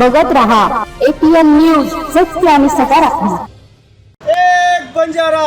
बघत रहा. APN news सत्य आणि सकारात्मक. एक बंजारा.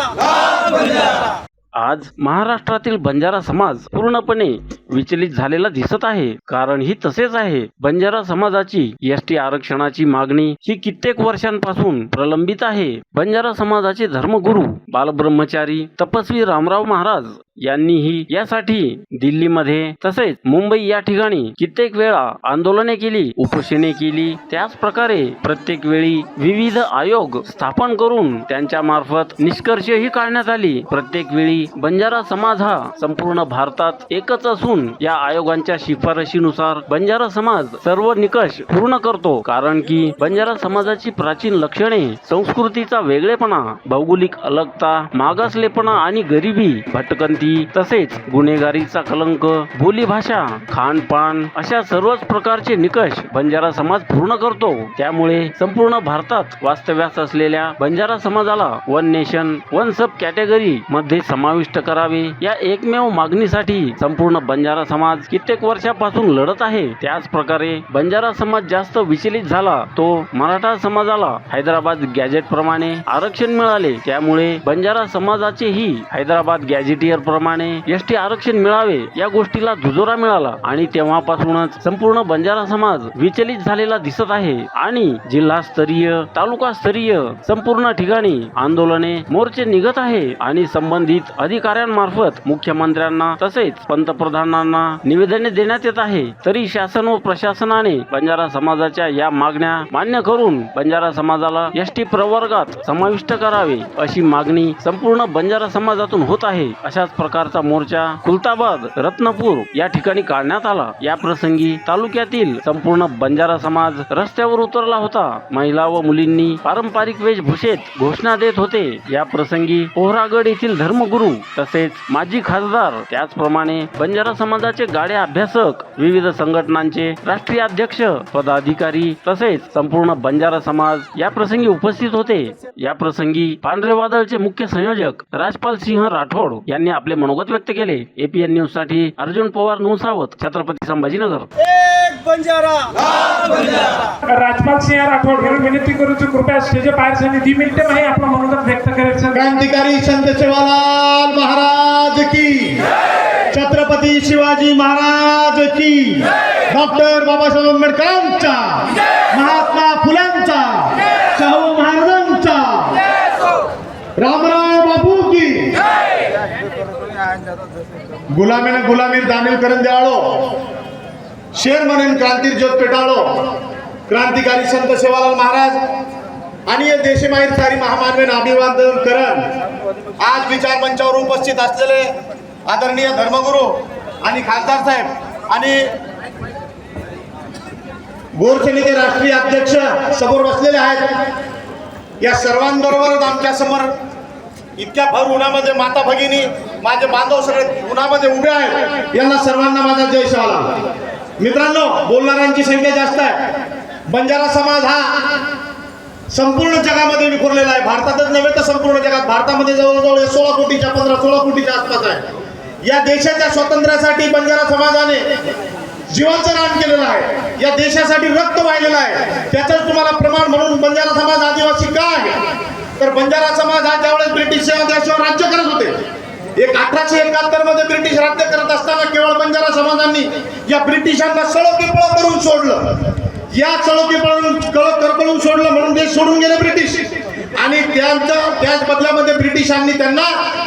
आज महाराष्ट्रातील बंजारा समाज पूर्णपणे विचलित झालेला दिसत आहे. कारण ही तसेच आहे. बंजारा समाजाची एस टी आरक्षणाची मागणी ही कित्येक वर्षांपासून प्रलंबित आहे. बंजारा समाजाचे धर्मगुरू बालब्रह्मचारी तपस्वी रामराव महाराज यांनीही यासाठी दिल्लीमध्ये तसेच मुंबई या ठिकाणी कित्येक वेळा आंदोलने केली उपोषणे केली. त्याच प्रकारे प्रत्येक वेळी विविध आयोग स्थापन करून त्यांच्या मार्फत निष्कर्षही काढण्यात आली. प्रत्येक वेळी बंजारा समाज हा संपूर्ण भारतात एकच असून या आयोगांच्या शिफारशीनुसार बंजारा समाज सर्व निकष पूर्ण करतो. कारण की बंजारा समाजाची प्राचीन लक्षणे संस्कृतीचा वेगळेपणा भौगोलिक अलगता मागासलेपणा आणि गरिबी भटकंती तसेच गुन्हेगारीचा कलंक बोलीभाषा खानपान अशा सर्वच प्रकारचे निकष बंजारा समाज पूर्ण करतो. त्यामुळे संपूर्ण भारतात वास्तव्यास असलेल्या बंजारा समाजाला one nation one sub category मध्ये समाविष्ट करावे. या एकमेव मागणीसाठी संपूर्ण बंजारा समाज कित्येक वर्षापासून लढत आहे. त्याच प्रकारे बंजारा समाज जास्त विचलित झाला तो मराठा समाजाला हैदराबाद गॅजेट प्रमाणे आरक्षण मिळाले. त्यामुळे बंजारा समाजाचेही हैदराबाद गॅजेटियर प्रमाणे एस टी आरक्षण मिळावे या गोष्टीला दुजोरा मिळाला. आणि तेव्हापासूनच संपूर्ण बंजारा समाज विचलित झालेला दिसत आहे. आणि जिल्हास्तरीय तालुकास्तरीय संपूर्ण ठिकाणी आंदोलने मोर्चे निघत आहे. आणि संबंधित अधिकाऱ्यांमार्फत मुख्यमंत्र्यांना तसेच पंतप्रधानांना निवेदने देण्यात येत आहे. तरी शासन व प्रशासनाने बंजारा समाजाच्या या मागण्या मान्य करून बंजारा समाजाला एस टी प्रवर्गात समाविष्ट करावे अशी मागणी संपूर्ण बंजारा समाजातून होत आहे. अशाच प्रकारचा मोर्चा खुलताबाद रत्नपूर या ठिकाणी काढण्यात आला. या प्रसंगी तालुक्यातील संपूर्ण बंजारा समाज रस्त्यावर उतरला होता. महिला व मुलींनी पारंपरिक वेशभूषेत घोषणा देत होते. या प्रसंगी पोहरागड येथील धर्मगुरू तसेच माजी खासदार त्याचप्रमाणे बंजारा समाजाचे गाड्या अभ्यासक विविध संघटनांचे राष्ट्रीय अध्यक्ष पदाधिकारी तसेच संपूर्ण बंजारा समाज या प्रसंगी उपस्थित होते. या प्रसंगी पांढरे वादळचे मुख्य संयोजक राजपाल सिंह राठोड यांनी आपले मनोगत व्यक्त केले. एपीएन न्यूजसाठी अर्जुन पवार नौसावत छत्रपती संभाजीनगर. एक बंजारा. राजपाल सिंह राठोड यांनी विनंती करू की कृपया स्टेज बाहेर साठी दी मिनिटे माही आपलं मनोगत व्यक्त करायचं क्रांतिकारी संत सेवालाल महाराज की छत्रपती शिवाजी महाराज की डॉक्टर बाबासाहेब आंबेडकरांचा गुलामीनं गुलामीर दानील करून द्याळो शेर म्हणून क्रांतीर ज्योत पेटाळो क्रांतिकारी संत सेवालाल महाराज आणि या देशमाहीर सारी महामानवेन अभिवादन करण. आज विचार मंचावर उपस्थित असलेले आदरणीय धर्मगुरू आणि खासदार साहेब आणि गोरसेनेचे राष्ट्रीय अध्यक्ष समोर बसलेले आहेत. या सर्वांबरोबरच आमच्यासमोर इतक्या भर उन्हामध्ये माता भगिनी माझे बांधव सगळे उन्हामध्ये उभे आहेत. यांना सर्वांना माझा जय शिवाला मित्रांनो बोलणाऱ्यांची संख्या जास्त आहे. बंजारा समाज हा संपूर्ण जगामध्ये विखुरलेला आहे. भारतातच नव्हे तर संपूर्ण जगात. भारतामध्ये जवळजवळ सोळा कोटीच्या पंधरा सोळा कोटीच्या आसपास आहे. या देशाच्या स्वातंत्र्यासाठी बंजारा समाजाने जीवाचं रान केलेलं आहे. या देशासाठी रक्त वाहिलेलं आहे. त्याचं तुम्हाला प्रमाण म्हणून बंजारा समाज आदिवासी का आहे? तर बंजारा समाज हा ज्यावेळेस ब्रिटिश देशावर एक अठराशे एकाहत्तरमध्ये ब्रिटिश राज्य करत असताना केवळ बंजारा समाजांनी या ब्रिटिशांना सळोकीपळ करून सोडलं. या चळोकीपळून कळ सोडलं म्हणून देश सोडून गेले ब्रिटिश. आणि त्यांच्या त्याच बदल्यामध्ये ब्रिटिशांनी त्यांना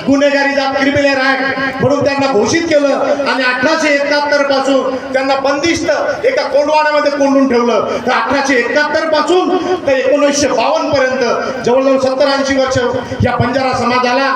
गुन्हेगारी जात क्रिमिनल ऍक्ट म्हणून त्यांना घोषित केलं आणि अठराशे एकाहत्तरपासून त्यांना बंदिस्त एका कोंडवाड्यामध्ये कोंडून ठेवलं. तर अठराशे एकाहत्तरपासून तर एकोणीसशे बावन्न पर्यंत जवळजवळ सत्तर ऐंशी वर्ष या बंजारा समाजाला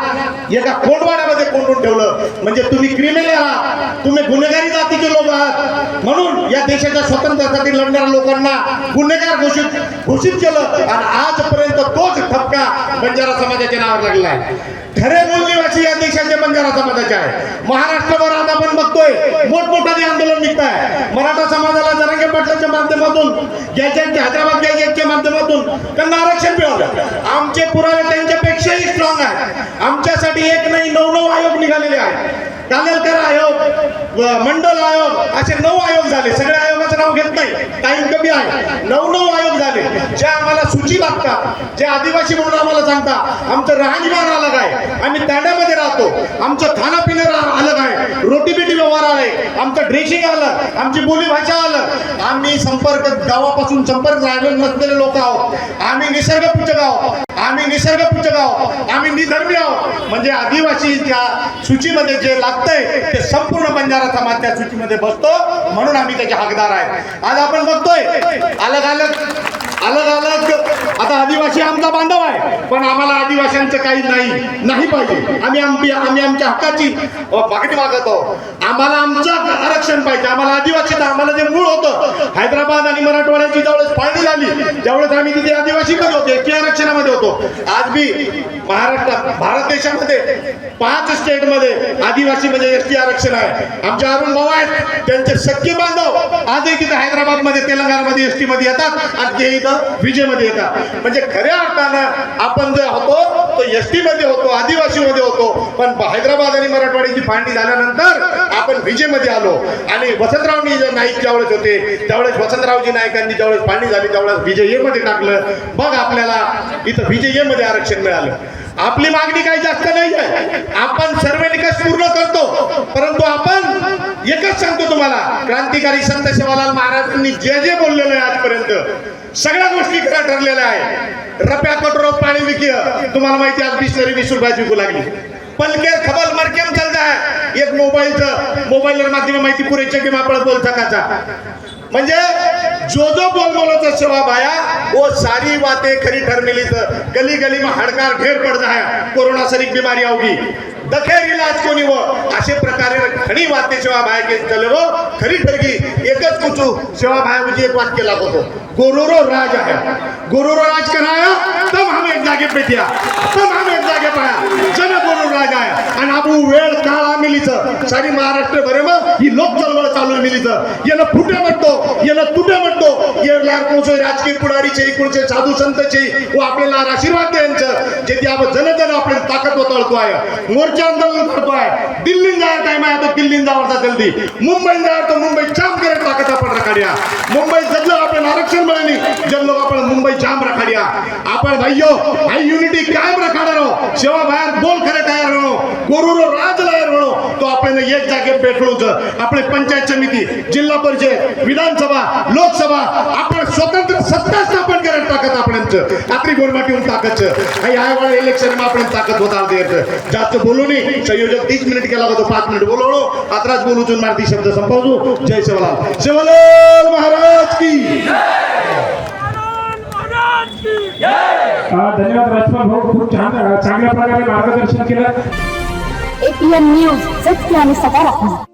एका कोंडवाड्यामध्ये कोंडून ठेवलं. म्हणजे तुम्ही क्रिमिनल आहात. तुम्ही गुन्हेगारी जातीचे लोक आहात. म्हणून या देशाच्या स्वातंत्र्यासाठी लढणाऱ्या लोकांना गुन्हेगार घोषित घोषित केलं. आणि आजपर्यंत तोच ठपका बंजारा समाजाच्या नावावर लागला आहे. खरे मूल्यवासी या देशाचे बंजारा समाजाचे आहे. महाराष्ट्रभर आज आपण बघतोय मोठमोठाने आंदोलन निघत आहे मराठा समाजाला जरांगे पाटलाच्या माध्यमातून गॅजेटच्या हैदराबाद गॅजेटच्या माध्यमातून त्यांना आरक्षण मिळालं. आमचे पुरावे त्यांच्यापेक्षाही स्ट्रॉंग आहेत. आमच्यासाठी एक नाही नऊ नऊ आयोग निघालेले आहेत. कालेलकर आयोग मंडल आयोग असे नऊ आयोग झाले. सगळ्या आयोगाचं नाव घेत नाही. टाइम कमी आहे. नऊ नऊ आयोग झाले. जे आम्हाला सूची लागतात जे आदिवासी म्हणून आम्हाला सांगता आमचं राहणीमान अलग आहे. आम्ही तांड्यामध्ये राहतो. आमचं खाणं पिणं रा- अलग आहे रोटी बिटी व्यवहार आहे आमचं ड्रेसिंग आलं आमची बोली भाषा आम्ही संपर्क गावापासून संपर्क राहिले नसलेले लोक आहोत. आम्ही निसर्गपूजक आहोत. आम्ही निसर्गपूजक आहोत. आम्ही निधर्मी आहोत. म्हणजे आदिवासी त्या सूचीमध्ये जे लागतंय ते संपूर्ण बंजारा समाज त्या सूचीमध्ये बसतो म्हणून आम्ही त्याचे हकदार आहे. आज आपण बघतोय अलग अलग अलग अलग. आता आदिवासी आमचा बांधव आहे पण आम्हाला आदिवासींचं काही नाही नाही पाहिजे. आम्ही आम्ही आम्ही आमच्या हक्काची अ, मागणी मागत आहोत. आम्हाला आमचं आरक्षण पाहिजे आम्हाला आदिवासी आम्हाला जे मूळ होतं. हैदराबाद आणि मराठवाड्याची ज्यावेळेस पाळणी झाली त्यावेळेस आम्ही तिथे कधी होतो एसटी आरक्षणामध्ये होतो. आज बी महाराष्ट्रात भारत देशामध्ये पाच स्टेटमध्ये आदिवासी म्हणजे एस टी आरक्षण आहे. आमचे अरुण भाऊ आहेत त्यांचे सख्खे बांधव आजही तिथे हैदराबादमध्ये तेलंगणामध्ये एसमध्ये येतात. आणि ते इथं येतात. म्हणजे खऱ्या अर्थानं आपण जे होतो तो एसमध्ये होतो आदिवासीमध्ये होतो. पण हैदराबाद आणि मराठवाड्याची फाळणी झाल्यानंतर आपण विजेमध्ये आलो. आणि वसंतरावनी नाईक ज्यावेळेस होते त्यावेळेस वसंतरावजी नाईकांनी ज्यावेळेस फाळणी झाली त्यावेळेस विजयमध्ये टाकलं. मग आपल्याला इथं विजयमध्ये आरक्षण मिळालं. आपली मागणी काही जास्त नाही आहे आपण सर्व निकष पूर्ण करतो. परंतु आपण एकच सांगतो तुम्हाला क्रांतिकारी संत सेवालाल महाराजांनी जे जे बोललेलं आहे आजपर्यंत सगळ्या गोष्टी खरं ठरलेल्या आहे रप्या कटोरो पाणी विकीय तुम्हाला माहिती आज बिस्लरी वीस रुपयाची विकू लागली. पलकेर खबल मरकेम चल है एक मोबाईलचं मोबाईल माध्यम माहिती पुरेच्या की आपण बोल सकाचा म्हणजे जो जो बोल बोलत सेवा भाया वो सारी बातें खरी ठरलेली गली गली में हड़कार ढेर पड़ जाए कोरोना सरीक बीमारी आओगी दखेल गेला आज कोणी व? असे प्रकारे खणी वाते सेवा बाहेर घेतले व खरी ठरगी. एकच कुचू. सेवा बाहेर म्हणजे एक वाक्य लागतो गोरोरो राज आहे. गोरोरो राज कराया तब हम एक जागे पे दिया तब हम एक जागे पाया. जन गोरो राजा आहे. आणि आपण वेळ काळ मिलीच सारी महाराष्ट्र भरे मग. ही लोक चळवळ चालू आहे मिलीच याला फुटे म्हणतो. याला तुटे म्हणतो. याला कोणचे राजकीय पुढारीचे कोणचे साधू संतचे व आपल्याला आशीर्वाद द्यायचं जे ते आपण जनतेनं आपली ताकद वतळतो आहे. मोर्चा आंदोलन करतो आहे. दिल्लीन जायला टाइम आहे. तर दिल्लीन जावरचा जल्दी. मुंबई जाणार तर मुंबई जाम करे ताकद आपण रखाड्या. मुंबई जगलं आपण आरक्षण मिळाली जगलो आपण मुंबई जाम रखाड्या. आपण भाईयो हाई युनिटी कायम रखाडा सेवा बाहेर बोल खरे तयार रहो. गोरुरो राज लायर तो आपल्याला एक जागे होतं. आपले पंचायत समिती जिल्हा परिषद विधानसभा लोकसभा आपण स्वतंत्र सत्ता स्थापन करायला ताकद आपणच आपली गोरमाटीहून ताकद. आणि ह्या वेळा इलेक्शन में आपण ताकद होता जास्त बोलू नये. संयोजक तीस मिनिट केला होतो पाच मिनिट बोलवलो. आत्राच बोलूचून मारती शब्द संपवतो. जय शिवलाल. शिवलाल महाराज की. धन्यवाद राजपाल भाऊ. खूप छान चांगल्या प्रकारे मार्गदर्शन केलं. एपीएन न्यूज सत्य आणि सकारात्मक.